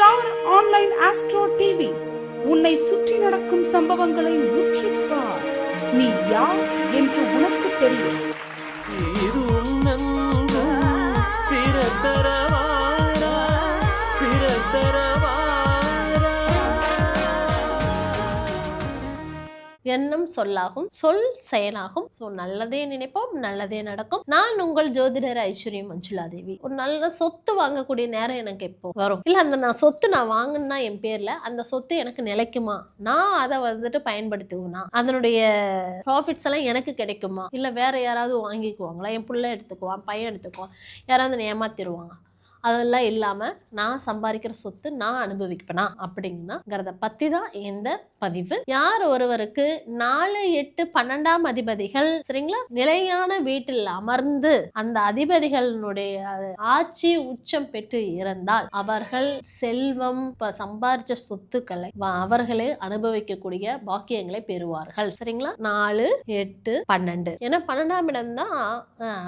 Star online astro TV. உன்னை சுற்றி நடக்கும் சம்பவங்களை உற்றுப்பார் நீ யார் என்று உனக்கு தெரியும். எண்ணம் சொல்லாகும். சொல் செயலாகும். ஸோ நல்லதே நினைப்போம் நல்லதே நடக்கும். நான் உங்கள் ஜோதிடர் ஐஸ்வர்யம் மஞ்சுளா தேவி ஒரு நல்ல சொத்து வாங்கக்கூடிய நேரம் எனக்கு எப்போ வரும்? இல்லை அந்த நான் சொத்து நான் வாங்கினா என் பேரில் அந்த சொத்து எனக்கு நிலைக்குமா? நான் அதை வந்துட்டு பயன்படுத்துவேனா? அதனுடைய ப்ராஃபிட்ஸ் எல்லாம் எனக்கு கிடைக்குமா? இல்லை வேற யாராவது வாங்கிக்குவாங்களா? என் பிள்ளை எடுத்துக்குவான் பையன் எடுத்துக்குவான். யாராவது ஏமாத்திடுவாங்க. அதெல்லாம் இல்லாமல் நான் சம்பாதிக்கிற சொத்து நான் அனுபவிப்பேனா அப்படிங்கிறத பற்றி தான் இந்த பதிவு. யார் ஒருவருக்கு நாலு எட்டு பன்னெண்டாம் அதிபதிகள் சரிங்களா? நிலையான வீட்டில் அமர்ந்து அந்த அதிபதிகளினுடைய ஆட்சி உச்சம் பெற்று இருந்தால் அவர்கள் செல்வம் ப- சம்பாரிச்ச சொத்துக்களை அவர்களே அனுபவிக்கக்கூடிய பாக்கியங்களை பெறுவார்கள். சரிங்களா? நாலு எட்டு பன்னெண்டு. ஏன்னா பன்னெண்டாம் இடம் தான்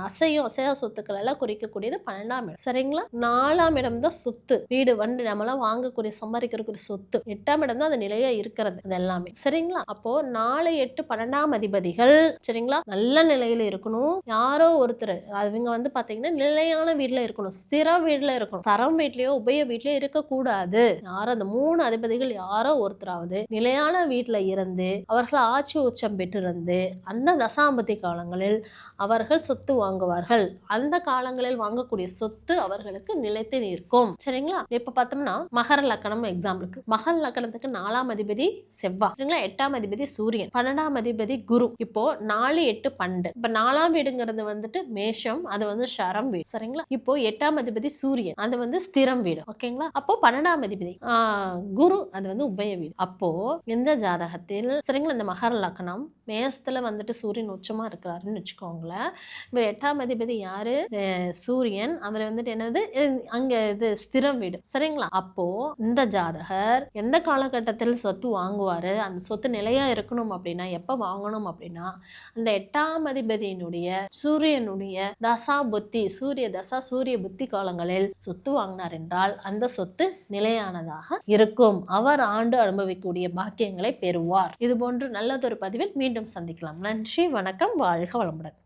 அசையும் அசையா சொத்துக்கள் எல்லாம் குறிக்கக்கூடியது பன்னெண்டாம் இடம். சரிங்களா? நாலாம் இடம் தான் சொத்து. வீடு வண்டி நம்மளாம் வாங்கக்கூடிய சம்பாதிக்கிறக்கூடிய சொத்து. எட்டாம் இடம் தான் அந்த நிலையா இருக்கிறது அது எல்லாமே சரிங்களா? அப்போ நாலு எட்டு பன்னெண்டாம் அதிபதிகள் சரிங்களா? நல்ல நிலையில இருக்கணும். யாரோ ஒருத்தர் அவங்க வந்து பாத்தீங்கன்னா நிலையான வீட்டுல இருக்கணும். ஸ்திர வீட்டுல இருக்கணும். தரம் வீட்லயோ உபய வீட்லயோ இருக்கக்கூடாது. யாரோ அந்த மூணு அதிபதிகள் யாரோ ஒருத்தராவது நிலையான வீட்டுல இருந்து அவர்கள் ஆட்சி உச்சம் பெற்றிருந்து அந்த தசாம்பதி காலங்களில் அவர்கள் சொத்து வாங்குவார்கள். அந்த காலங்களில் வாங்கக்கூடிய சொத்து அவர்களுக்கு நிலைத்து நிற்கும். சரிங்களா? இப்ப பார்த்தோம்னா மகர லக்கணம் எக்ஸாம்பிளுக்கு மகர லக்கணத்துக்கு நாலாம் அதிபதி செவ்வாய் சரிங்களா? எட்டாம் அதிபதி சூரியன். பன்னெண்டாம் அதிபதி குரு. இப்போ நாலு எட்டு பன்னெண்டு. இப்ப நாலாம் வீடுங்கிறது வந்துட்டு மேஷம் அது வந்து ஷரம் வீடு. சரிங்களா? இப்போ எட்டாம் அதிபதி சூரியன் அது வந்து ஸ்திரம் வீடு. ஓகேங்களா? அப்போ பன்னெண்டாம் அதிபதி. குரு அது வந்து உபய வீடு. அப்போ எந்த ஜாதகத்தில் சரிங்களா? இந்த மகர லக்கணம் மேசத்துல வந்துட்டு சூரியன் உச்சமா இருக்கிறாருன்னு வச்சுக்கோங்களேன். இவர் எட்டாம் அதிபதி யாரு? சூரியன். அவர் வந்துட்டு என்னது? அங்க இது ஸ்திரம் வீடு. சரிங்களா? அப்போ இந்த ஜாதகர் எந்த காலகட்டத்தில் சொத்து வாங்குவாரு? அந்த சொத்து நிலையா இருக்கணும் அப்படின்னா எப்ப வாங்கணும் அப்படின்னா அந்த எட்டாம் அதிபதியினுடைய சூரியனுடைய தசா புத்தி சூரிய தசா சூரிய புத்தி காலங்களில் சொத்து வாங்கினார் என்றால் அந்த சொத்து நிலையானதாக இருக்கும். அவர் ஆண்டு அனுபவிக்கக்கூடிய பாக்கியங்களை பெறுவார். இது போன்று நல்லதொரு பதிவில் மீண்டும் சந்திக்கலாம். நன்றி வணக்கம் வாழ்க வளமுடன்.